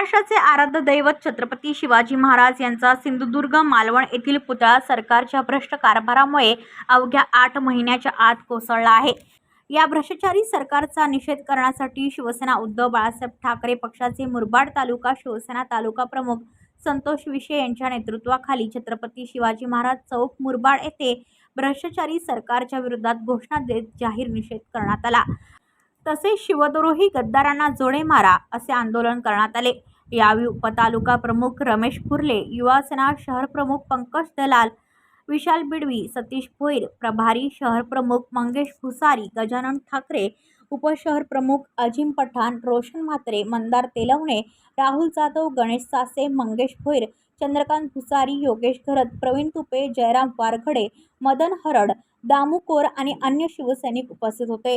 महाराष्ट्राचे आराध्य दैवत छत्रपती शिवाजी महाराज यांचा सिंधुदुर्ग मालवण येथील पुतळा सरकारच्या भ्रष्ट कारभारामुळे अवघ्या आठ महिन्याच्या आत कोसळला आहे. या भ्रष्टाचारी सरकारचा निषेध करण्यासाठी शिवसेना उद्धव बाळासाहेब ठाकरे पक्षाचे मुरबाड तालुका शिवसेना तालुका प्रमुख संतोष विषे यांच्या नेतृत्वाखाली छत्रपती शिवाजी महाराज चौक मुरबाड येथे भ्रष्टाचारी सरकारच्या विरोधात घोषणा देत जाहीर निषेध करण्यात आला. तसेच शिवद्रोही गद्दारांना जोडे मारा असे आंदोलन करण्यात आले. यावेळी उपतालुका प्रमुख रमेश कुर्ले युवासेना शहरप्रमुख शहर प्रमुख पंकज दलाल विशाल बिडवी सतीश भोईर प्रभारी शहर प्रमुख मंगेश भुसारी गजानन ठाकरे उपशहर प्रमुख अजिम पठाण रोशन म्हात्रे मंदार तेलवणे राहुल जाधव गणेश सासे मंगेश भोईर चंद्रकांत भुसारी योगेश घरत प्रवीण तुपे जयराम वारखडे मदन हरड दामू कोर आणि अन्य शिवसैनिक उपस्थित होते.